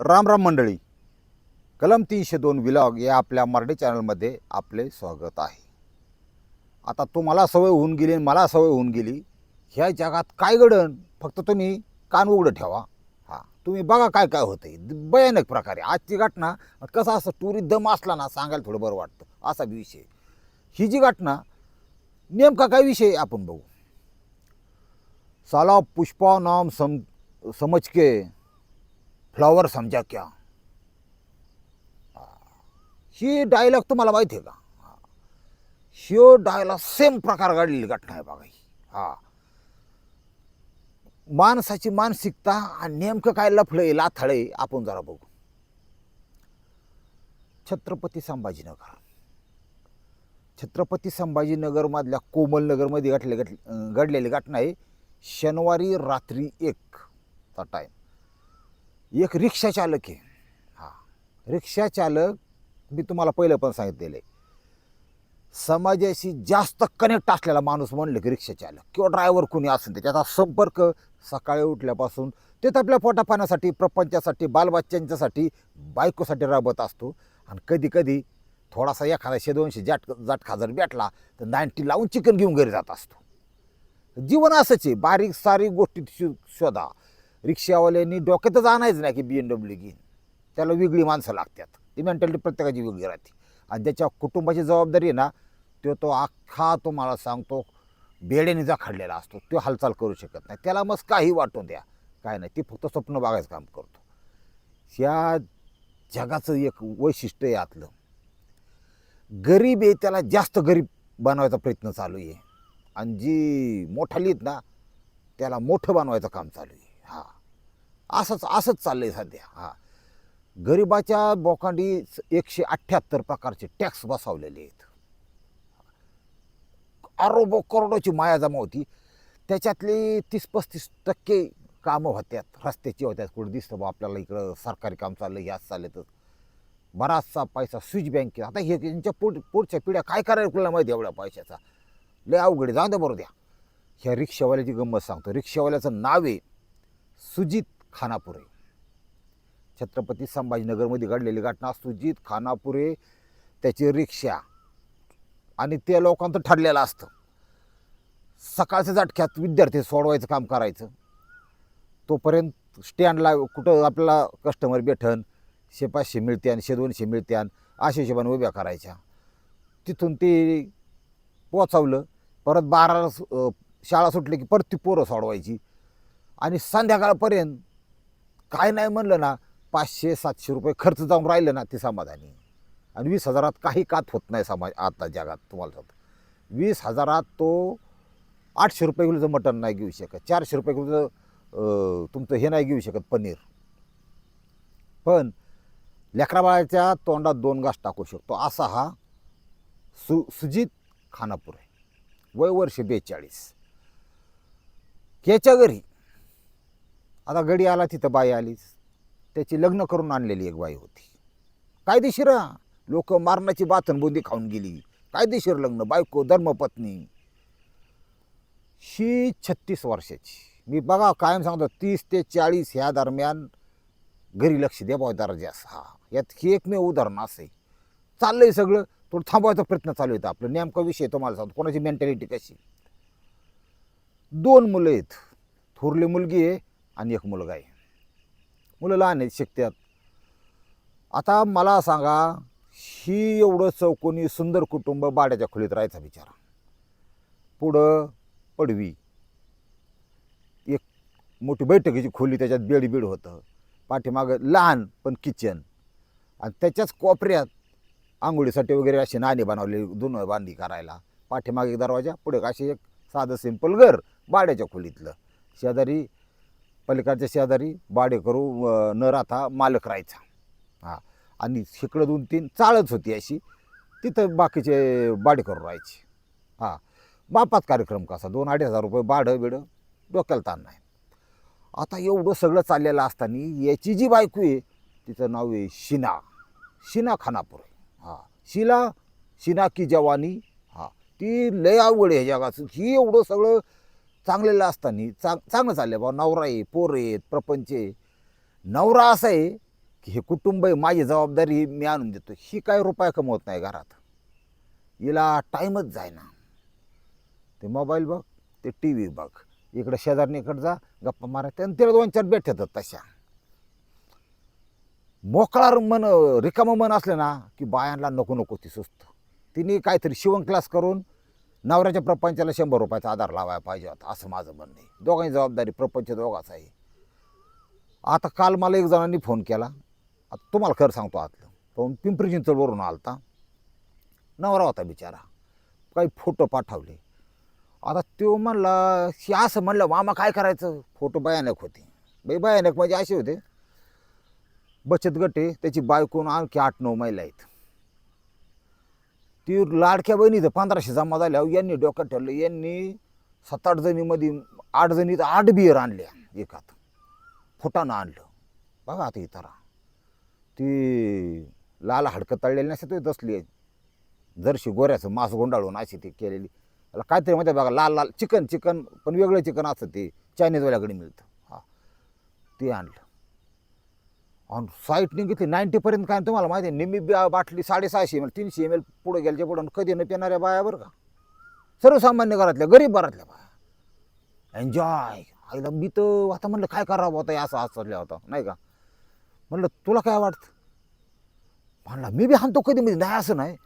राम राम मंडळी. कलम तीनशे दोन विलॉग या आपल्या मराठी चॅनलमध्ये आपले स्वागत आहे. आता तुम्हाला सवय होऊन गेली आणि मला सवय होऊन गेली ह्या जगात काय घडण फक्त तुम्ही कान उघडं ठेवा. हां तुम्ही बघा काय काय होतं भयानक प्रकारे. आजची घटना कसं असं टुरी दम असला ना सांगायला थोडं बरं वाटतं. असा विषय. ही जी घटना नेमका काय विषय आपण बघू. साला पुष्पा नाम सम समजके. फ्लॉवर समजा क्या? ही डायलॉग तुम्हाला माहिती आहे का? शिव डायलॉग सेम प्रकार घडलेली घटना आहे बघा ही. हा. माणसाची मानसिकता आणि नेमकं काय लफळे लाथळे आपण जरा बघू. छत्रपती संभाजीनगर. छत्रपती संभाजीनगरमधल्या कोमलनगरमध्ये घडले घट घडलेली घटना आहे. शनिवारी रात्री एकचा टाईम एक रिक्षा चालक आहे. हा. रिक्षा चालक मी तुम्हाला पहिलं पण सांगितलेलं आहे. समाजाशी जास्त कनेक्ट असलेला माणूस म्हणलं की रिक्षा चालक किंवा ड्रायव्हर कुणी असेल त्याच्याचा त्याचा संपर्क सकाळी उठल्यापासून ते तर आपल्या पोटापाण्यासाठी प्रपंचासाठी बालबच्च्यांच्यासाठी बायकोसाठी राबत असतो. आणि कधी कधी थोडासा एखादाशे दोनशे जाट जाटखा जर भेटला तर नाईन्टी लावून चिकन घेऊन घरी जात असतो. जीवन असंच आहे. बारीक सारीक गोष्टी शो- शोधा. रिक्षावाल्यांनी डोक्यातच आणायचं नाही की बी एम डब्ल्यू घेईन. त्याला वेगळी माणसं लागतात. ती मेंटॅलिटी प्रत्येकाची वेगळी राहते. आणि ज्याच्या कुटुंबाची जबाबदारी आहे ना तो तो अख्खा तो मला सांगतो बेड्याने खडलेला असतो. तो हालचाल करू शकत नाही. त्याला मग काही वाटून द्या. काय नाही. ती फक्त स्वप्न बघायचं काम करतो. ह्या जगाचं एक वैशिष्ट्य आहे यातलं गरीब आहे त्याला जास्त गरीब बनवायचा प्रयत्न चालू आहे. आणि जी मोठाली आहेत ना त्याला मोठं बनवायचं काम चालू आहे. हा. असंच असंच चाललं आहे सध्या हा. गरिबाच्या बोकांडी एकशे अठ्ठ्याहत्तर प्रकारचे टॅक्स बसवलेले आहेत. अरोबो करोडोची माया जमा होती. त्याच्यातली तीस पस्तीस टक्के कामं होत्यात रस्त्याची होत्यात. कुठं दिसतं बा आपल्याला इकडं सरकारी काम चाललं याच चाललं तर. बराचसा पैसा स्विच बँकेत आता हे यांच्या पुढ पुढच्या पिढ्या काय करायला कुणाला माहिती एवढ्या पैशाचा? लय अवघड आहे, जाऊन द्या बरोबर द्या. ह्या रिक्षावाल्याची गंमत सांगतो. रिक्षावाल्याचं नाव आहे सुजित खानापुरे. छत्रपती संभाजीनगरमध्ये घडलेली घटना सुजित खानापुरे त्याची रिक्षा आणि ते लोकांचं ठरलेलं असतं. सकाळच्या जाटख्यात विद्यार्थी सोडवायचं काम करायचं. तोपर्यंत स्टँडला कुठं आपल्याला कस्टमर भेटन शे पाचशे मिळते आणि शे दोनशे मिळते आणि अशा हिशोबाने उभ्या करायच्या. तिथून ते पोचवलं परत बाराला सु- शाळा सुटली की परत ती पोरं सोडवायची. आणि संध्याकाळपर्यंत काय नाही म्हणलं ना पाचशे सातशे रुपये खर्च जाऊन राहिलं ना ते समाधानी. आणि वीस हजारात काही कात होत नाही समाज आता जगात तुम्हाला सांगतो. वीस हजारात तो आठशे रुपये किलोचं मटण नाही घेऊ शकत चारशे रुपये किलोचं तुमचं हे नाही घेऊ शकत पनीर. पण लेकराबाळाच्या तोंडात दोन घास टाकू शकतो. असा हा सु सुजित खानापूर आहे. वय वर्ष बेचाळीस. याच्या घरी आता गडी आला तिथं बाई आलीच. त्याची लग्न करून आणलेली एक बाई होती. कायदेशीर लोक मारण्याची बातनबुंदी खाऊन गेली. कायदेशीर लग्न बायको धर्मपत्नी. शी छत्तीस वर्षाची. मी बघा कायम सांगतो तीस ते चाळीस ह्या दरम्यान घरी लक्ष द्या बाय दर्जास हा यात ही एकमेव उदाहरण असं आहे चाललंय सगळं थोडं थांबवायचा प्रयत्न चालू आहे आपलं. नेमका विषय तुम्हाला सांगतो. कोणाची मेंटॅलिटी कशी? दोन मुलं आहेत. थोरली मुलगी आहे आणि एक मुलगा आहे. मुलं लहान आहेत शिकतात आता मला सांगा ही एवढं चौकोनी सुंदर कुटुंब बाड्याच्या खोलीत राहायचा बिचारा. पुढं पडवी. एक मोठी बैठकीची खोली त्याच्यात बेडबीड होतं. पाठीमागं लहान पण किचन आणि त्याच्याच कोपऱ्यात आंघोळीसाठी वगैरे असे नाणे बनवले दोन बांधी करायला. पाठीमागे एक दरवाजा पुढे असे एक साधं सिंपल घर बाड्याच्या खोलीतलं. शेजारी पलीकडच्या शेजारी बाडे करू न राहता मालक राहायचा. हां. आणि शिकडं दोन तीन चाळच होती अशी. तिथं बाकीचे बाडे राहायचे. हां. बापात कार्यक्रम कसा? दोन अडीच हजार रुपये बाडं बिडं डोक्याला ताण नाही. आता एवढं सगळं चाललेलं असताना याची जी बायको आहे तिचं नाव आहे शिना. शिना खानापूर. हां. शिला शिना की जवानी. हां. ती लय आवड आहे जगाचं ही एवढं सगळं चांगलेलं असताना चांग चांगलं चाललं बा नवरा आहे पोर आहेत प्रपंच आहे. नवरा असा आहे की हे कुटुंब आहे माझी जबाबदारी मी आणून देतो ही काय रुपया कमवत नाही घरात. हिला टाईमच जायना ते मोबाईल बघ ते टी व्ही बघ. इकडे शेजारणीकडे जा गप्पा मारा. आणि तिला दोन चार भेटतात तशा. मोकळा मन रिकामं मन असलं ना की बायांना नको नको ती सुस्त. तिने काहीतरी शिवण क्लास करून नवऱ्याच्या प्रपंचाला शंभर रुपयाचा आधार लावायला पाहिजे होता असं माझं म्हणणं आहे. दोघांची जबाबदारी प्रपंच दोघाच आहे. आता काल मला एक जणांनी फोन केला. आता तुम्हाला खरं सांगतो आतलं. पण पिंपरी चिंचवडवरून आलता. नवरा होता बिचारा. काही फोटो पाठवले. आता तो म्हणला की असं म्हणलं मामा काय करायचं? फोटो भयानक होते. बाई भयानक म्हणजे असे होते. बचत गट आहे त्याची बायकोन आणखी आठ नऊ महिला आहेत. ती लाडक्या बहिणीचं पंधराशे जमा झाल्या. यांनी डोक्यात ठेवलं यांनी सात आठ जणीमध्ये आठ जणीत आठ बियर आणल्या एकात. फुटानं आणलं. बघा आता इतरा ती लाल हाडकं तळलेली नसते ते तसली आहे. जरशी गोऱ्याचं मांस गुंडाळून अशी ती केलेली. त्याला काहीतरी माहिती बघा लाल लाल चिकन चिकन पण वेगळं चिकन असतं ते. चायनीजवाल्याकडे मिळतं. हां. ते आणलं. आणि साईटने घेतली नाईन्टीपर्यंत काय तुम्हाला माहिती आहे? निम्मी बा- बाटली साडेसहाशे एम एल तीनशे एम एल पुढे गेलच्या पुढं कधी न पिणाऱ्या बाया बरं का? सर्वसामान्य घरातल्या गरीब घरातल्या बाया. एन्जॉय आईला मी तर आता म्हणलं काय करावं होतं असं असल्या होता नाही का? म्हणलं तुला काय वाटतं? म्हणलं मी बी हाणतो कधी म्हणजे नाही असं नाही.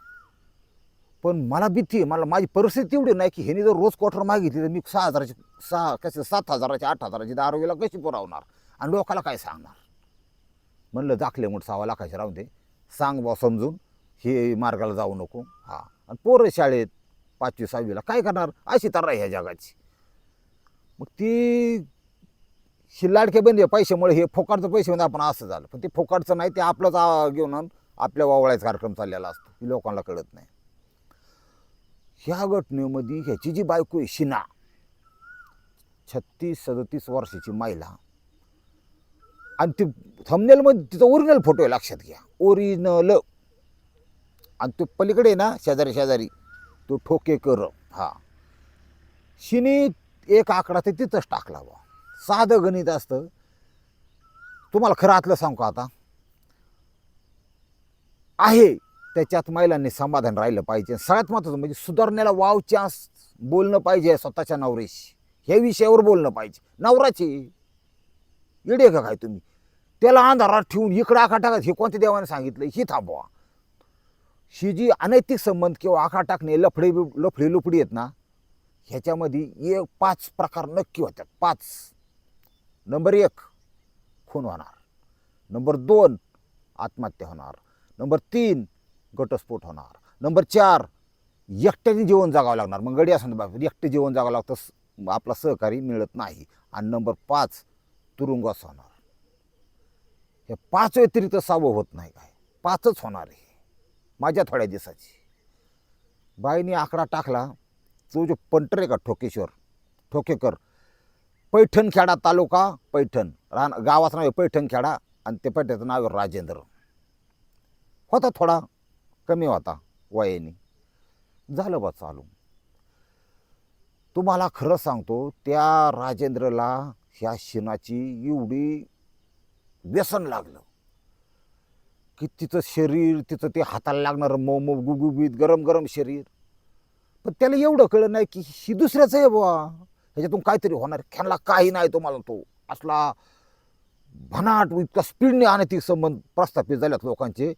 पण मला भीती आहे. मला माझी परिस्थिती एवढी नाही की ह्याने जर रोज क्वार्टर मागितली तर मी सहा हजाराची सहा कसे सात हजाराची आठ हजाराची दारोगीला कशी पुरवणार? आणि लोकाला काय सांगणार? म्हणलं दाखले मोठ सहावा लाखाचे राहून दे. सांग बा समजून हे मार्गाला जाऊ नको. हा. आणि पोरं शाळेत पाचवी सहावीला काय करणार? अशी तर ह्या जगाची. मग ती ही लाडके बंदी पैशामुळे हे फोकाडचं पैसे म्हणजे आपण असं झालं. पण ते फोकाडचं नाही ते आपलंच घेऊन आपल्या वावळायचा कार्यक्रम चाललेला असतो. ही लोकांना कळत नाही. ह्या घटनेमध्ये ह्याची जी बायको आहे शिना छत्तीस सदतीस वर्षाची महिला आणि ती थंबनेलमध्ये तिचा ओरिजिनल फोटो आहे लक्षात घ्या. ओरिजिनल आणि तो पलीकडे ना शेजारी शेजारी. तो ठोकेकर हा. शिनी एक आकडा ते तिथंच टाकला बा साधं गणित असतं. तुम्हाला खरं आतलं सांगू का आता? आहे त्याच्यात महिलांनी समाधान राहिलं पाहिजे. सगळ्यात महत्त्वाचं म्हणजे सुधारण्याला वाव चान्स बोलणं पाहिजे स्वतःच्या नवरेशी ह्या विषयावर बोलणं पाहिजे. नवराची. येडे का काय तुम्ही? त्याला अंधारात ठेवून इकडं आखा टाकत हे कोणत्या देवाने सांगितलं ही थांबवा. ही जी अनैतिक संबंध किंवा आखा टाकणे लफडे लफडी लुफडी आहेत ना ह्याच्यामध्ये एक पाच प्रकार नक्की होतात. पाच. नंबर एक खून होणार. नंबर दोन आत्महत्या होणार. नंबर तीन घटस्फोट होणार. नंबर चार एकट्याने जीवन जगावं लागणार. मग गडी असं बाबा एकटे जीवन जगावं लागतं आपला सहकारी मिळत नाही. आणि नंबर पाच तुरुंगास होणार हे पाच व्यतिरिक्त सावं होत नाही काय. पाचच होणार आहे. माझ्या थोड्या दिवसाची. बाईने आकडा टाकला. तो जो पंटर आहे का ठोकेश्वर? ठोकेकर. पैठणखेडा तालुका पैठण. रान गावाचं नाव आहे पैठणखेडा आणि ते पैठ्याचं नाव आहे राजेंद्र. होता थोडा. कमी होता वयाने. झालं बा चालू. तुम्हाला खरं सांगतो त्या राजेंद्रला ह्या शेणाची एवढी व्यसन लागलं की तिचं शरीर तिचं ते हाताला लागणारं मऊ मऊ गुगुबीत गरम गरम शरीर. पण त्याला एवढं कळलं नाही की ही दुसऱ्याचं आहे बुवा. ह्याच्यातून काहीतरी होणार ह्यांना काही नाही तुम्हाला तो असला भनाट इतका स्पीडने अनैतिक संबंध प्रस्थापित झाल्यात लोकांचे.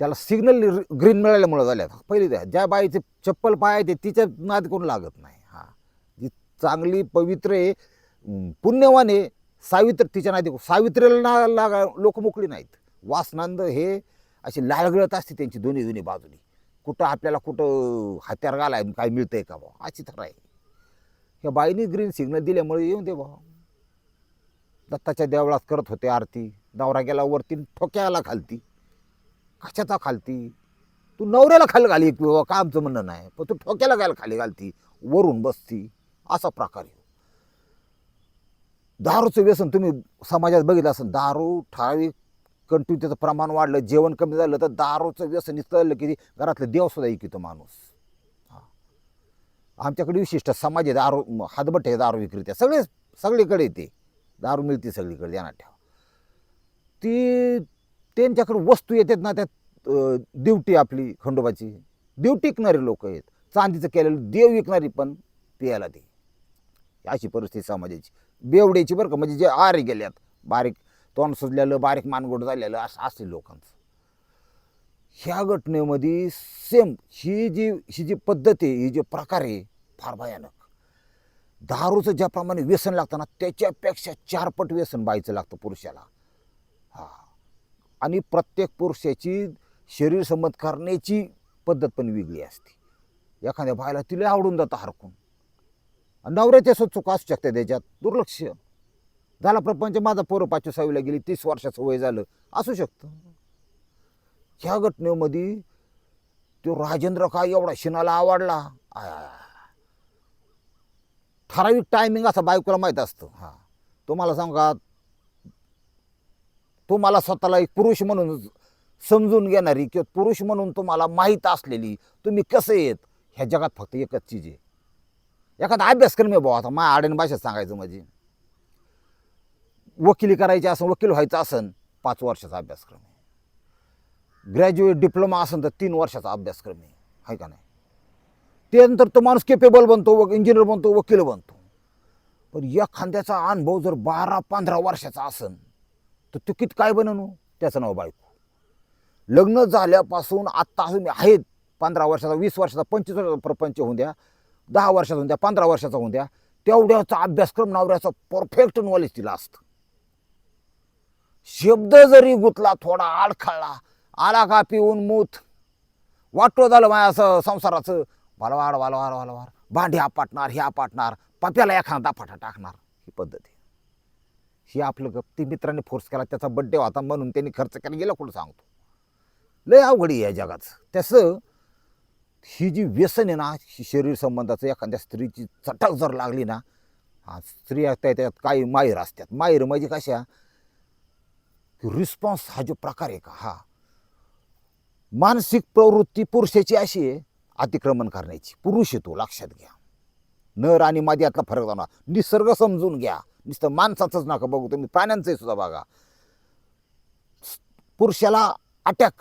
त्याला सिग्नल ग्रीन मिळाल्यामुळे झाल्यात. पहिले द्या. ज्या बाईचे चप्पल पाय ते तिच्या नाद करून लागत नाही. हा. जी चांगली पवित्र आहे पुण्यवाने सावित्र तिच्या नादी सावित्रीला ना लागा लोक मोकळी नाहीत. वासनांद हे अशी लालगळत असते त्यांची दोन्ही दोन्ही बाजूनी. कुठं आपल्याला कुठं हत्यार घालाय काय मिळतंय का बा अशी तर आहे. ह्या बाईने ग्रीन सिग्नल दिल्यामुळे येऊन दे बा दत्ताच्या देवळात करत होते आरती. नवरा गेला वरती ठोक्याला खालती. कशाचा खालती? तू नवऱ्याला खाली घाली किंवा का आमचं म्हणणं नाही? पण तू ठोक्याला गायला खाली घालती. वरून बसती. असा प्रकार आहे. दारूचं व्यसन तुम्ही समाजात बघितलं असेल दारू ठराविक कंटिन्यू त्याचं प्रमाण वाढलं जेवण कमी झालं तर दारूचं व्यसन इतकं की घरातलं देवसुद्धा ऐकितो माणूस. हां. आमच्याकडे विशिष्ट समाज आहे दारू हातबट्टे आहे दारू विक्रेत्या सगळे सगळीकडे येते. दारू मिळते सगळीकडे ध्यानात ठेवा. ती त्यांच्याकडे वस्तू येतात ना त्यात दिवटी आपली खंडोबाची. दिवटी विकणारे लोक आहेत. चांदीचं केलेलं देव विकणारी पण पियाला ते अशी परिस्थिती समाजाची. बेवड्याची बरं का म्हणजे जे आरे गेल्यात बारीक तोंड सुजलेलं बारीक मानगोट झालेलं असं असले लोकांचं. ह्या घटनेमध्ये सेम ही जी ही जी पद्धत आहे ही जे प्रकार आहे फार भयानक. दारूचं ज्याप्रमाणे व्यसन लागतं ना त्याच्यापेक्षा चारपट व्यसन बाईचं लागतं पुरुषाला. हा. आणि प्रत्येक पुरुषाची शरीर संबंध करण्याची पद्धत पण वेगळी असते. एखाद्या बायला तिला आवडून जातं हरकून. नवऱ्याची नवऱ्याच्या सुद्धा चुका असू शकते त्याच्यात दुर्लक्ष. झाला प्रपंच माझा पोरं पाचवी सहावीला गेली तीस वर्षाचं वय झालं. असू शकतं. ह्या घटनेमध्ये तो राजेंद्र काय एवढा शिनाला आवडला? ठराविक टायमिंग असा बायकोला माहीत असतं. हां. तुम्हाला सांगा तुम्हाला स्वतःला एक पुरुष म्हणून समजून घेणारी किंवा पुरुष म्हणून तुम्हाला माहीत असलेली तुम्ही कसं येत ह्या जगात फक्त एकच चीज आहे. एखादा अभ्यासक्रम आहे भाऊ आता माझ्या आडण भाषेत सांगायचं म्हणजे. वकिली करायची असं वकील व्हायचं असेल पाच वर्षाचा अभ्यासक्रम आहे ग्रॅज्युएट डिप्लोमा असेल तर तीन वर्षाचा अभ्यासक्रम आहे आहे का नाही? त्यानंतर तो माणूस केपेबल बनतो व इंजिनियर बनतो वकील बनतो. पण एखाद्याचा अनुभव जर बारा पंधरा वर्षाचा असेल तर तो किती काय बनवू त्याचं नाव बायको. लग्न झाल्यापासून आत्ता अजून आहेत पंधरा वर्षाचा वीस वर्षाचा पंचवीस वर्षाचा प्रपंच होऊन द्या. दहा वर्षाचा होऊन द्या पंधरा वर्षाचा होऊन द्या तेवढ्याचा अभ्यासक्रम नवऱ्याचं परफेक्ट नॉलेज तिला असतं. शब्द जरी गुतला थोडा आडखळला आला का पिऊन मूत वाटतो झालं माझ्या असं संसाराचं वालवार वालवार वालवार भांडी पाटणार ह्या पाटणार पप्याला एखादा दाफाटा टाकणार ही पद्धत. आहे ही आपलं गप्ती ती फोर्स केला त्याचा बड्डे होता म्हणून त्यांनी खर्च केला गेला कुठं सांगतो. लय अवघड आहे या जगाचं. त्याचं ही जी व्यसन आहे ना ही शरीर संबंधाचं एखाद्या स्त्रीची चटक जर लागली ना हा स्त्रिया त्या त्याच्यात काही माहीर असतात. माहीर म्हणजे कशा? रिस्पॉन्स हा जो प्रकार आहे का? हा. मानसिक प्रवृत्ती पुरुषाची अशी आहे अतिक्रमण करण्याची. पुरुष येतो लक्षात घ्या. नर आणि मादी फरक जाणार निसर्ग समजून घ्या. नुसतं माणसाचंच नका बघू तुम्ही प्राण्यांचंही सुद्धा बघा. पुरुषाला अटॅक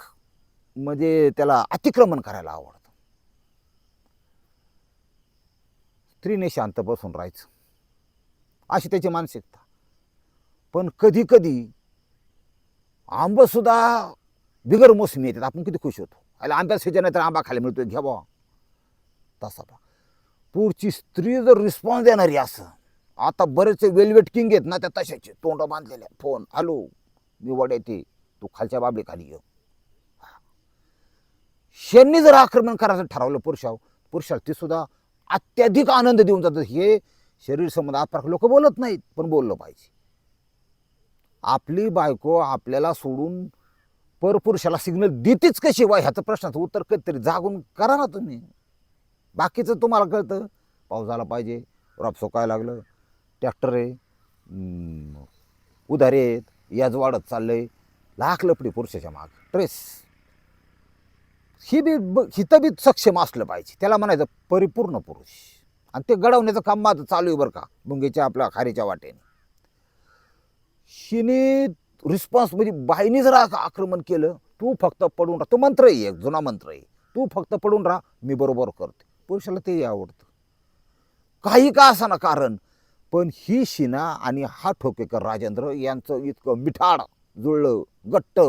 म्हणजे त्याला अतिक्रमण करायला आवडतं स्त्रीने शांत बसून राहायचं. अशी त्याची मानसिकता. पण कधी कधी आंबंसुद्धा बिगर मोसमी येतात. आपण किती खुश होतो. आला आंब्या सीजन आहे तर आंबा खायला मिळतो घ्या बा तसा बा. पुढची स्त्री जर रिस्पॉन्स देणारी असं आता बरेचसे वेलवेट किंग आहेत ना त्या तशाचे तोंड बांधलेल्या. फोन हॅलो मी वड येते. तू खालच्या बाबडी खाली ये शेणनी जर आक्रमण करायचं ठरवलं पुरुषावर पुरुषाला ते सुद्धा अत्याधिक आनंद देऊन जातात. हे शरीर संबंध आपण लोक बोलत नाहीत पण बोललं पाहिजे. आपली बायको आपल्याला सोडून परपुरुषाला सिग्नल देतेच कशी? वा ह्याचं प्रश्नाचं उत्तर कधीतरी जागून करा ना तुम्ही. बाकीचं तुम्हाला कळतं. पाऊस झाला पाहिजे रॉप सोकायला लागलं. ट्रॅक्टर आहे. हम्म, उधारे आहेत. याज वाढत चाललं आहे लाख लपडी पुरुषाच्या माग. ट्रेस. ही बी ब- हिथं बी सक्षम असलं पाहिजे. त्याला म्हणायचं परिपूर्ण पुरुष. आणि ते घडवण्याचं काम माझं चालू आहे बरं का मुंगेच्या आपल्या खारीच्या वाटेने. हिने रिस्पॉन्स म्हणजे बाईने जर आक्रमण केलं तू फक्त पडून राहा. तो मंत्र आहे एक जुना मंत्र आहे. तू फक्त पडून राहा मी बरोबर करते पुरुषाला ते आवडतं. काही का ना कारण पण ही शिना आणि हा ठोकेकर राजेंद्र यांचं इतकं मिठाड जुळलं गट्ट.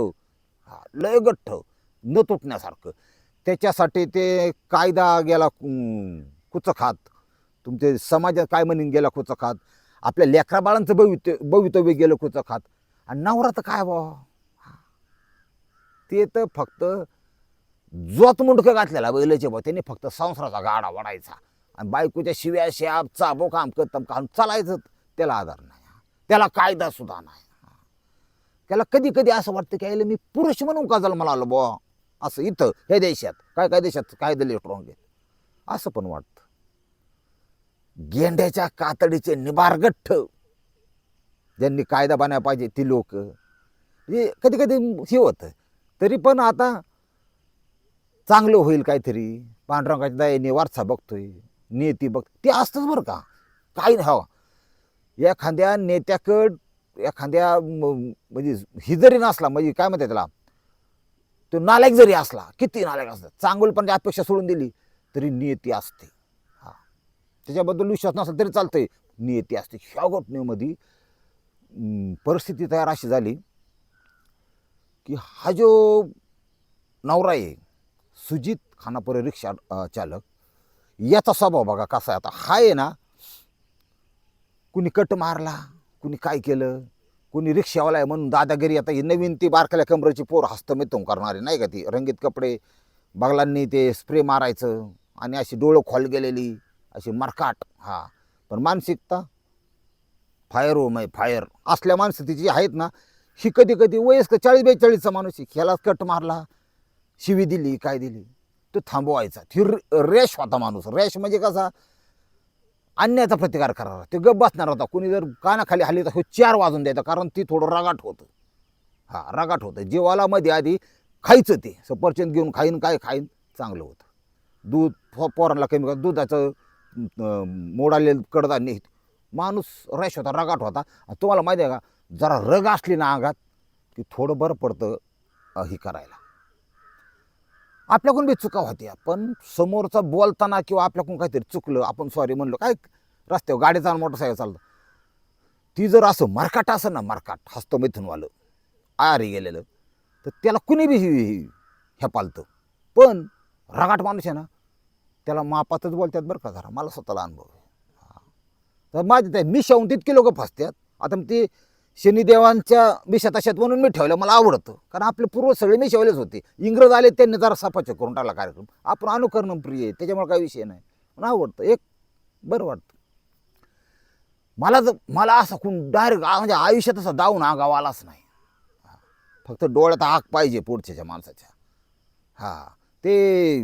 हा लय गट्ट. न तुटण्यासारखं. त्याच्यासाठी ते कायदा गेला कुचं कुचखात. तुमचे समाजात काय म्हणून गेला कुचखात. आपल्या लेकरा बाळांचं भवित्य भवितव्य गेलं कुचखात. आणि नवरा तर काय बा ते तर फक्त जोत मुंडकं घातलेला बैलाचे बा त्यांनी फक्त संसाराचा गाडा वाढायचा आणि बायकोच्या शिव्या शाप चाबो काम करतम काम चालायचं. त्याला आधार नाही. त्याला कायदा सुद्धा नाही. त्याला कधी कधी असं वाटतं की मी पुरुष म्हणून का मला आलो बुवा? असं इथं हे देशात काय काय देशात कायदे स्ट्रॉंग आहेत? असं पण वाटतं. गेंड्याच्या कातडीचे निबारगठ्ठ ज्यांनी कायदा बनायला पाहिजे ती लोक. हे कधी कधी हे होतं. तरी पण आता चांगलं होईल काहीतरी. पांडुरंगाच्या दयाने वारसा बघतोय नेती बघ ते असतंच बरं का. काही नाही एखाद्या नेत्याकड एखाद्या म्हणजे हिजरी नसला म्हणजे काय म्हणते त्याला? तो नालायक जरी असला किती नालायक असला चांगुलपणाची अपेक्षा सोडून दिली तरी नियती असते. हा. त्याच्याबद्दल विश्वास नसला तरी चालतंय. नियती असते. ह्या घटनेमध्ये परिस्थिती तयार अशी झाली की हा जो नवरा आहे सुजित खानापुरे रिक्षा चालक याचा स्वभाव बघा कसा आहे. आता हा आहे ना कुणी कट मारला कुणी काय केलं कुणी रिक्षावाला आहे म्हणून दादागिरी आता ही नवीन ती बारकल्या कमरेची पोर हस्तमिथून करणारी नाही का ती? रंगीत कपडे बगलांनी ते स्प्रे मारायचं आणि अशी डोळं खोल गेलेली अशी मरकाट हा. पण मानसिकता? फायर हो आहे फायर असल्या माणसं तिची आहेत ना ही कधी कधी वयस्क चाळीस बेचाळीसचा माणूस आहे ह्याला कट मारला शिवी दिली काय दिली तो थांबवायचा. ती र- रेश होता माणूस. रेश म्हणजे कसा? अन्यायाचा प्रतिकार करावा ते गप बसणार होता. कोणी जर कानाखाली हल्ली तर चार वाजून द्यायचा कारण ती थोडं रगाट होतं. हा रगाट होतं. जेवाला मध्ये आधी खायचं ते. सफरचंद घेऊन खाईन काय खाईन चांगलं होतं. दूध पोरांना कमी कर. दुधाचं मोडालेलं कडधान्य माणूस रॅश होता रगाट होता. तुम्हाला माहिती आहे का जरा रग असली ना अंगात की थोडं बरं पडतं हे करायला. आपल्याकडून बी चुका होत्या. पण समोरचा बोलताना किंवा आपल्याकडून काहीतरी चुकलं आपण सॉरी म्हणलो काय रस्त्यावर गाडी चालून मोटरसायकल चालतं ती जर असं मरकाट असं ना मरकाट हस्तमैथूनवालं आरी गेलेलं तर त्याला कुणी बी हे पालतं. पण रगाट माणूस आहे ना त्याला मापातच बोलतात बरं का जरा. मला स्वतःला अनुभव आहे. तर तर त्या मी मिशावून तितके लोक फसतात आता मग ते शनिदेवांच्या मिशा म्हणून मी ठेवलं मला आवडतं. कारण आपले पूर्व सगळे मिशावलेच होते. इंग्रज आले त्यांनी जरा सपाचे करून टाकला कार्यक्रम. आपण अनुकरण प्रिय आहे त्याच्यामुळे काही विषय नाही. पण आवडतं एक बरं वाटतं. मला जर मला असं कोण डायरेक्ट म्हणजे आयुष्यात असं दावून आगावालाच नाही. हा. फक्त डोळ्यात आग पाहिजे पुढच्याच्या माणसाच्या. हां. ते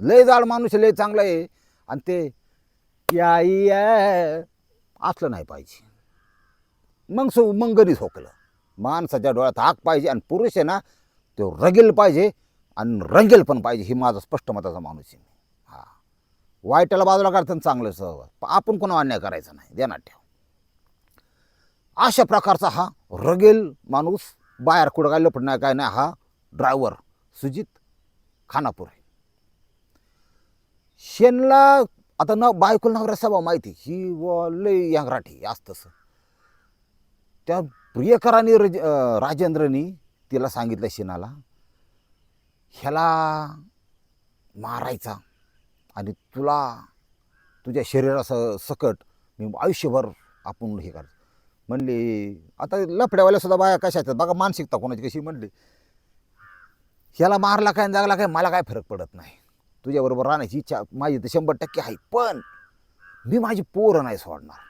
लय जाड माणूस लय चांगला आहे. आणि ते या असलं नाही पाहिजे. मग सो मग घरी झोकलं माणसाच्या डोळ्यात आग पाहिजे आणि पुरुष आहे ना तो रगेल पाहिजे आणि रंगेल पण पाहिजे ही माझा स्पष्ट मताचा माणूस आहे मी. हा. वाईटाला बाजूला काढताना चांगलं सहवास आपण कोणा अन्याय करायचा नाही. देणार ठेव. अशा प्रकारचा हा रगेल माणूस बाहेर कुठं काय लपड नाही काय नाही हा ड्रायव्हर सुजित खानापूर आहे. शेनला आता न बायकोला नवऱ्या सभा माहिती ही व लय यांगराठी असं तसं. त्या प्रियकराने रज राजेंद्रनी तिला सांगितलं शेणाला ह्याला मारायचा आणि तुला तुझ्या शरीराचं सकट मी आयुष्यभर आपण हे कर. म्हणले आता लफड्यावाल्यासुद्धा बाया कशा आहेत? बघा मानसिकता कोणाची कशी? म्हणली ह्याला मारला काय जागला काय? मला काय फरक पडत नाही. तुझ्याबरोबर राहण्याची इच्छा माझी तर शंभर टक्के आहे. पण मी माझी पोरं नाही सोडणार.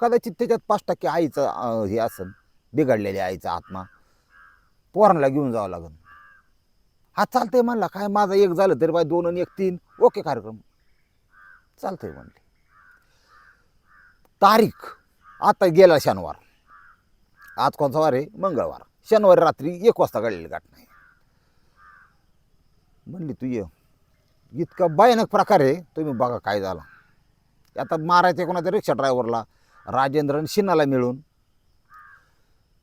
कदाचित त्याच्यात पाच टक्के आईचं अं, हे असेल बिघडलेली आईचा आत्मा. पोरांना घेऊन जावं लागेल. हा चालतंय म्हणला काय माझा एक झालं तरी बाय दोन आणि एक तीन. ओके कार्यक्रम. चालतंय म्हणले. तारीख. आता गेला शनिवार. आज कोणता वार आहे? मंगळवार. शनिवारी रात्री एक वाजता घडलेली घटना आहे. म्हणली तू ये. इतका भयानक प्रकार आहे. तुम्ही बघा काय झाला. आता मारायचं कोणाच्या रिक्षा ड्रायव्हरला. राजेंद्र आणि शिन्नाला मिळून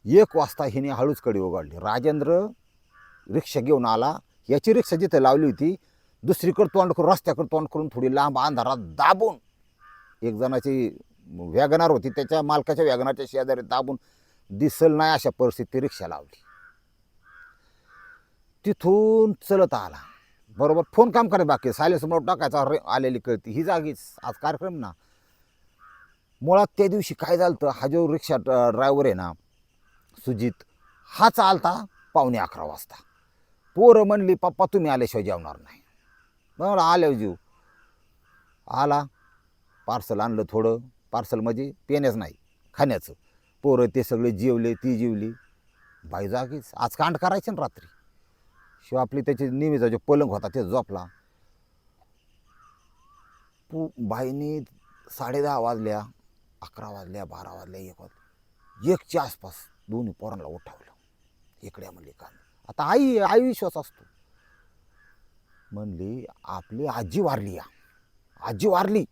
एक वाजता हिने हळूच कडी उघडली. राजेंद्र रिक्षा घेऊन आला. याची रिक्षा जिथे लावली होती दुसरीकडे तोंड करून रस्त्याकडे तोंड करून थोडी लांब अंधारात दाबून एक जणाची वॅगनार होती. त्याच्या मालकाच्या वॅगनारच्या शेजारी दाबून दिसल नाही अशा परिस्थिती रिक्षा लावली. तिथून चलत आला. बरोबर फोन काम करत बाकी सायलेन्स मोड टाकायचा रे आलेली कळती. ही जागीच आज कार्यक्रम ना. मुळात त्या दिवशी काय झालं तर हा जो रिक्षा ड्रायव्हर आहे ना सुजित हा चालता पावणे अकरा वाजता. पोरं म्हणली पप्पा तुम्ही आल्याशिवाय जेवणार नाही. बरं आल्या जीव आला पार्सल आणलं थोडं. पार्सल म्हणजे पेण्याच नाही खाण्याचं. पोरं ते सगळे जेवले ती जेवली. बाई जागीच. आज कांड करायचे ना रात्री. शिवाय आपली त्याची नेहमीचा जो पलंग होता ते झोपला. पू बाईनी साडेदहा वाजल्या. अकरा वाजल्या बारा वाजल्या एक वाजल्या एकच्या आसपास दोन्ही पोरांना उठावलं. इकड्या म्हणली का आता आई आई विश्वास असतो. म्हणली आपली आजी वारली या. आजी वारली.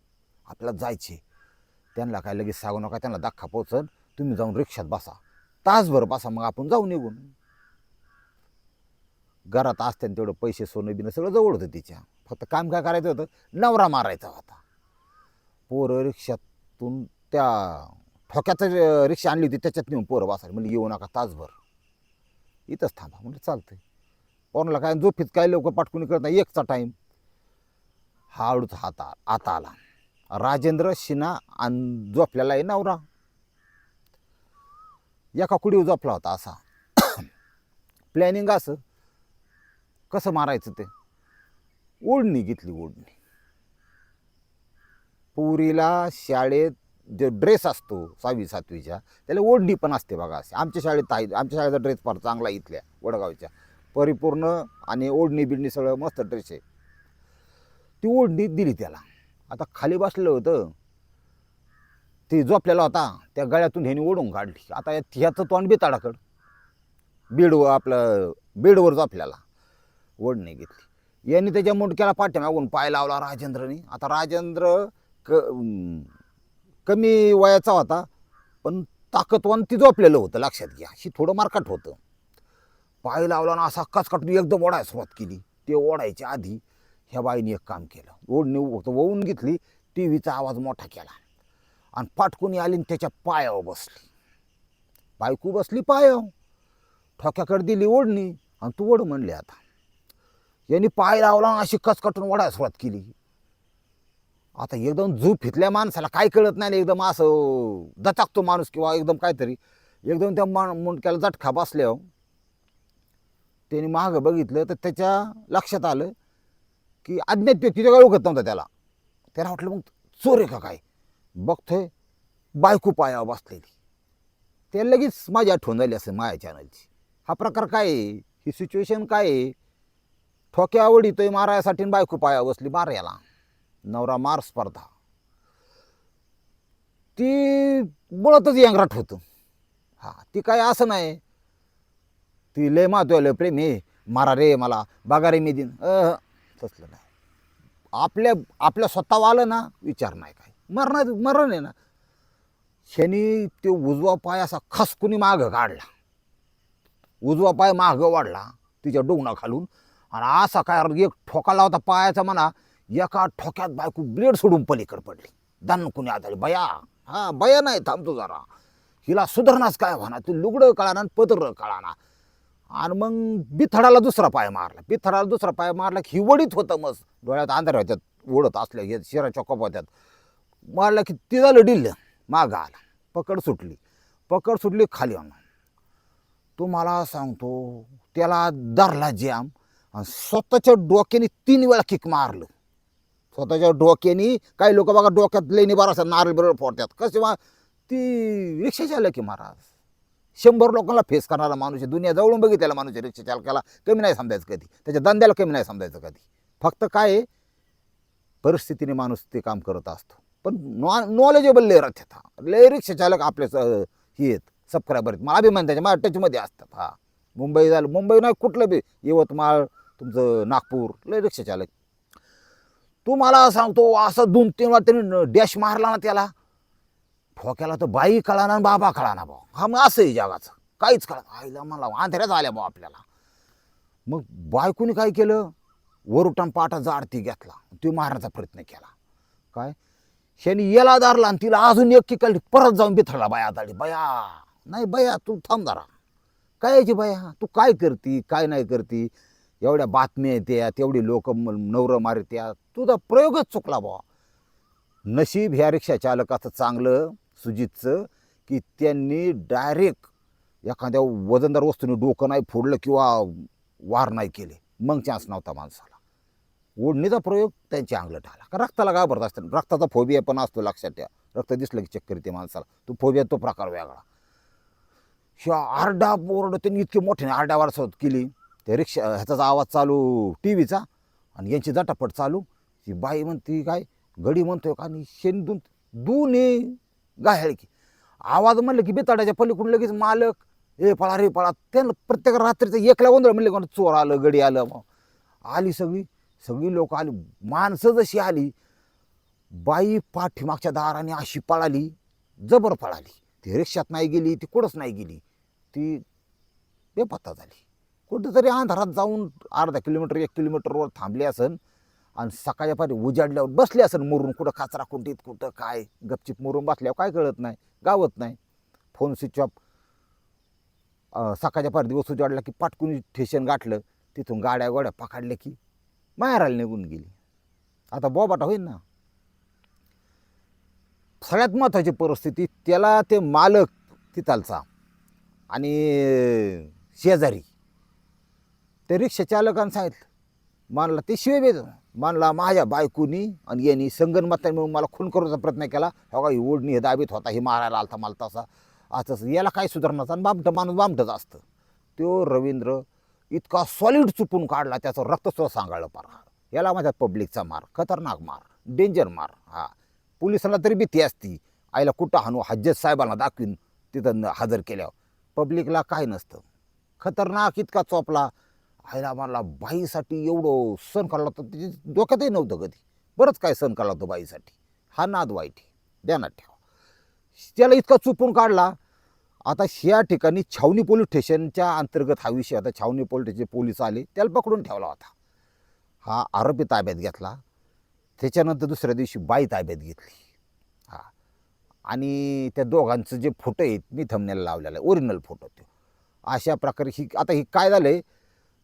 आपल्याला जायचे त्यांना काय लगेच सांगू नका त्यांना दाखा पोचल तुम्ही जाऊन रिक्षात बसा. तासभर बसा मग आपण जाऊ निघून. घरात असताना तेवढं पैसे सोनं बिनं सगळं जवळ होतं तिच्या. फक्त काम काय करायचं होतं? नवरा मारायचा होता. पोरं रिक्षातून त्या ठोक्याचं रिक्षा आणली होती त्याच्यात नेऊन पोरं बसायला. म्हणजे येऊ नका तासभर. इथंच थांबा. म्हणजे आहे पोराला काय झोपीत काय लवकर पाटकुनी करत नाही. एकचा टाईम हळूच हात आता आला. राजेंद्र शिना आणि झोपलेला आहे नवरा. एका कुडीवर झोपला होता असा. प्लॅनिंग असं. कसं मारायचं ते? ओढणी घेतली ओढणी. पुरीला शाळेत जो ड्रेस असतो सहावी सातवीच्या त्याला ओढणी पण असते बघा असे आमच्या शाळेत आहे आमच्या शाळेचा ड्रेस फार चांगला इथल्या वडगावच्या. परिपूर्ण आणि ओढणी बिडणी सगळं मस्त ड्रेस आहे. ती ओढणी दिली त्याला. आता खाली बसलेलं होतं. ते झोपलेला होता. त्या गळ्यातून ह्याने ओढून काढली. आता या- ह्याचं तोंड बिताडाकड बेडवर आपलं बेडवर झोपल्याला ओढणी घेतली. यांनी त्याच्या मुंडक्याला मागून पाय लावला राजेंद्रने. आता राजेंद्र क कमी वयाचा होता पण ताकदवान ती झोपलेलं होतं लक्षात घ्या. अशी थोडं मारकाट होतं. पाय लावला ना असा काटून एकदम ओढायला सुरुवात केली. ते ओढायच्या आधी ह्या बाईने एक काम केलं. ओढणी फक्त वळून घेतली टी व्हीचा आवाज मोठा केला. आणि पाटकुनी आली आणि त्याच्या पायावर बसली. बायको बसली पायाव ठोक्याकडे दिली ओढणी. आणि तू ओढ म्हणली आता. यांनी पाय लावला अशी अशी कचकटून ओढायला सुरुवात केली. आता एकदम झू फितल्या माणसाला काय कळत नाही एकदम असं दचाकतो माणूस किंवा एकदम काहीतरी. एकदम त्या मा मुंडक्याला झटका बसल्या हो. त्याने मागं बघितलं तर त्याच्या लक्षात आलं की अज्ञात व्यक्तीच्या काय ओळखत नव्हता त्याला. त्याला वाटलं मग चोर आहे का काय? बघतोय बायको पायावर बसलेली. ते लगेच माझी आठवण झाली असं माया चॅनलची हा प्रकार काय आहे? ही सिच्युएशन काय आहे? ठोक्या आवडीतोय मारायसाठी बायको पायावर बसली मारायला. याला नवरा मार स्पर्धा. ती बोलतच यंगराट होतं. हा ती काय असं नाही. ती लय मातो लय प्रेम मारा रे मला बघा रे मी दिन. अह, तसलं नाही. आपल्या आपल्या स्वतः आलं ना विचार नाही काय मरणार मरण आहे ना. शनी ते उजवा पाय असा खसकुनी मागं काढला. उजवा पाय मागं वाढला तिच्या डोंगणा खालून आणि असा काय एक ठोका लावता पायाचा म्हणा एका ठोक्यात बायको ब्लेड सोडून पलीकडे पडली. दान कुणी आधारी बया. हा बया नाही थांबतो जरा. हिला सुधारणाच काय म्हणा ती लुगडं कळाना पत्र कळाना. आणि मग बिथडाला दुसरा पाय मारला. बिथडाला दुसरा पाय मारला की वडीत होतं मग डोळ्यात अंधार होत्यात ओढत असल्या हे शिराच्या कप होत्यात. मारला की ती झालं डिल्ल मागं आला. पकड सुटली. पकड सुटली खाली आणून. तुम्हाला सांगतो त्याला धरला जॅम आणि स्वतःच्या डोक्याने तीन वेळा किक मारलं. स्वतःच्या डोक्याने काही लोक बघा डोक्यात लेणी असतात नारळ बरोबर फोडतात. कसे मा ती रिक्षा चालक की महाराज. शंभर लोकांना फेस करणारा माणूस आहे. दुनिया जवळून बघितलेला माणूस आहे रिक्षा चालकाला. कमी नाही समजायचं कधी. त्याच्या धंद्याला कमी नाही समजायचं कधी. फक्त काय परिस्थितीने माणूस ते काम करत असतो. पण नॉ नॉलेजेबल लेअर राहतात हा. लय रिक्षा चालक आपले हे आहेत सबस्क्रायबर आहेत मला अभिमान त्याच्या माझ्या टचमध्ये असतात हा. मुंबई झालं मुंबई नाही कुठलं बी. यवतमाळ तुमचं नागपूर लय रिक्षा चालक. तू मला सांगतो असं दोन तीन वेळा त्याने डॅश मारला ना त्याला. ठोक्याला तर बाई कळा ना बाबा कळा ना भाऊ. हा मग असं आहे जगाचं. काहीच कळा आईला मला अंधेऱ्याच आल्या भाऊ आपल्याला. मग बायकोनी काय केलं? वरुटान पाटाचा आरती घेतला. ती मारण्याचा प्रयत्न केला. काय? शेनी याला दारला आणि तिला अजून एक किकल परत जाऊन बिथरला बाया दाडी बया नाही बया तू थांब जरा. काय यायची बया? तू काय करती? काय नाही करती? एवढ्या बातम्या येत्या तेवढी लोक नवरं मारत्या. तुझा प्रयोगच चुकला बुवा. नशीब ह्या रिक्षा चालकाचं चांगलं सुजितचं की त्यांनी डायरेक्ट एखाद्या वजनदार वस्तूने डोकं नाही फोडलं किंवा वार नाही केले. मग चान्स नव्हता माणसाला. ओढणीचा प्रयोग त्यांच्या अंगलं ठाला का रक्ताला घाबरत असतं? रक्ताचा फोबिया पण असतो लक्षात ठेवा. रक्त दिसलं की चक्कर येते माणसाला. तो फोबिया तो प्रकार वेगळा. ह्या आरडा बोरड त्यांनी इतकी मोठ्याने आरडा सोबत केली. त्या रिक्षा ह्याचा आवाज चालू टी व्हीचा आणि यांची जटापट चालू. ती बाई म्हणती काय गडी म्हणतोय का? आणि शेंदून दोन्ही गाहेळ की आवाज म्हणलं की बेताड्याच्या पलीकडून लगेच मालक ए पळा रे पळा. त्यानं प्रत्येक रात्रीचं एकला गोंधळ म्हणले कोण चोर आलं गडी आलं मग आली सगळी सगळी लोक आली. माणसं जशी आली बाई पाठीमागच्या दाराने अशी पळाली जबर पळाली. ती रिक्षात नाही गेली ती कुठंच नाही गेली. ती बेपत्ता झाली. कुठंतरी अंधारात जाऊन अर्धा किलोमीटर एक किलोमीटरवर थांबले असन आणि सकाळच्या पारी उजाडल्यावर बसले असन मुरून कुठं कचरा कुंटीत कुठं काय गपचिप मुरून बसल्यावर काय कळत नाही गावत नाही. फोन स्विच ऑफ सकाळच्या पारी दिवस उजाडला की पाटकून ठेशन गाठलं तिथून गाड्या गोड्या पकडल्या की माहेराला निघून गेली. आता बोबाटा होईल ना? सगळ्यात महत्त्वाची परिस्थिती त्याला ते मालक तिथालचा आणि शेजारी. ते रिक्षाचालकानं सांगितलं. मानला ते शिवे बेद मानला माझ्या बायकोनी आणि यांनी संगनमताने मिळून मला खून करण्याचा प्रयत्न केला. हो ही ओढणी हे दाबीत होता हे मारायला आलता मला तसा. असं याला काय सुधारण्याचं आणि बामटं माणूस बामटंच असतं. तो रवींद्र इतका सॉलिड चुपून काढला त्याचं रक्तस्व सांगाळलं पार. याला माझ्या पब्लिकचा मार खतरनाक मार डेंजर मार हा. पोलिसांना तरी भीती असती. आईला कुठं हाणू? हज्जत साहेबांना दाखवीन तिथं न- हजर केल्यावर. पब्लिकला काय नसतं. खतरनाक इतका चोपला. आईला मला बाईसाठी एवढं सण काढला होता त्याची डोक्यातही नव्हतं कधी. बरंच काय सण काढला होता बाईसाठी. हा नाद वाईट आहे. ध्यानात ठेवा. त्याला इतका चुपून काढला. आता ह्या ठिकाणी छावणी पोलीस स्टेशनच्या अंतर्गत हा विषय आता छावणी पोलीस स्टेशनचे पोलीस आले त्याला पकडून ठेवला होता. हा आरोपी ताब्यात घेतला. त्याच्यानंतर दुसऱ्या दिवशी बाई ताब्यात घेतली. हा. आणि त्या दोघांचं जे फोटो आहेत मी थंबनेला लावलेला आहे. ओरिजिनल फोटो तो. अशा प्रकारे ही आता ही काय झालं आहे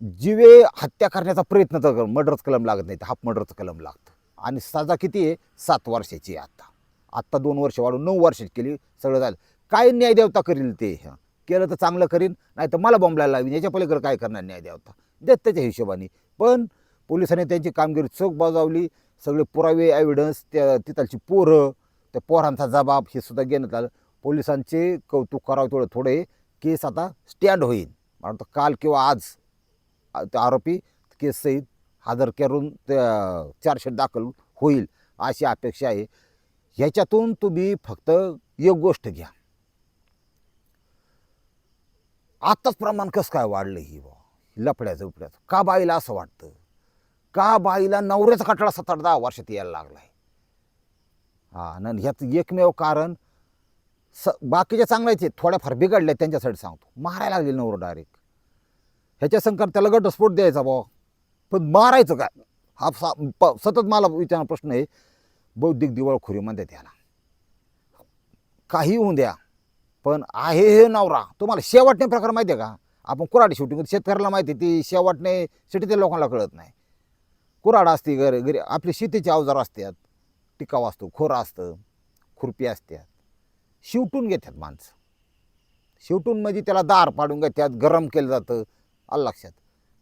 जिवे हत्या करण्याचा प्रयत्न तर मर्डरच कलम लागत नाही हाफ मर्डरचं कलम लागतं. आणि सजा किती आहे? सात वर्षाची आहे आत्ता आत्ता दोन वर्ष वाढून नऊ वर्षाची केली सगळं झालं. काय न्यायदेवता करील ते? हं. केलं तर चांगलं करीन नाही तर मला बॉम्बला लावीन. याच्या पलीकडे काय करणार न्यायदेवता? देत त्याच्या हिशोबाने. पण पोलिसांनी त्यांची कामगिरी चोख बजावली. सगळे पुरावे एव्हिडन्स त्या तिथलची पोरं त्या पोरांचा जबाब हे सुद्धा घेण्यात आलं. पोलिसांचे कौतुक करावं थोडं थोडे केस आता स्टँड होईल. म्हणून काल किंवा आज आरोपी केससहित हजर करून त्या चार्जशीट दाखल होईल अशी अपेक्षा आहे. ह्याच्यातून तुम्ही फक्त एक गोष्ट घ्या. आत्ताच प्रमाण कसं काय वाढलं ही बा लफड्याचं उपड्याचं का बाईला असं वाटतं? का बाईला नवऱ्याचा कटाळा सात आठ दहा वर्षात यायला लागला आहे हा न ह्याचं एकमेव कारण स बाकीच्या चांगल्याचे थोड्याफार बिघडले त्यांच्यासाठी सांगतो. मारायला लागले नवरं डायरेक्ट ह्याच्या संकर त्याला घटस्फोट द्यायचा बा पण मारायचं काय? हा सा प सतत मला विचार प्रश्न आहे. बौद्धिक दिवाळखोरी म्हणतात त्याला काही होऊन द्या. पण आहे हे नवरा. तुम्हाला शेवटने प्रकार माहिती आहे का? आपण कुराडी शूटिंग शेतकऱ्याला माहिती आहे, ती शेवटणे शेतीतील लोकांना कळत नाही. कुराड असते घरी घरी आपली शेतीचे अवजार असतात. टिकाव असतो खोरा असतं खुरपी असतात. शिवटून घेतात माणसं. शिवटून म्हणजे त्याला दार पाडून घेतात गरम केलं जातं. आलं लक्षात.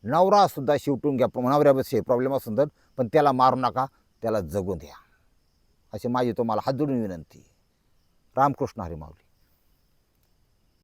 नवरासुद्धा शिवटून घ्या. नवऱ्यापाशी प्रॉब्लेम असून तर पण त्याला मारू नका त्याला जगू द्या. अशी माझी तुम्हाला हात जोडून विनंती. रामकृष्ण हरी माऊली.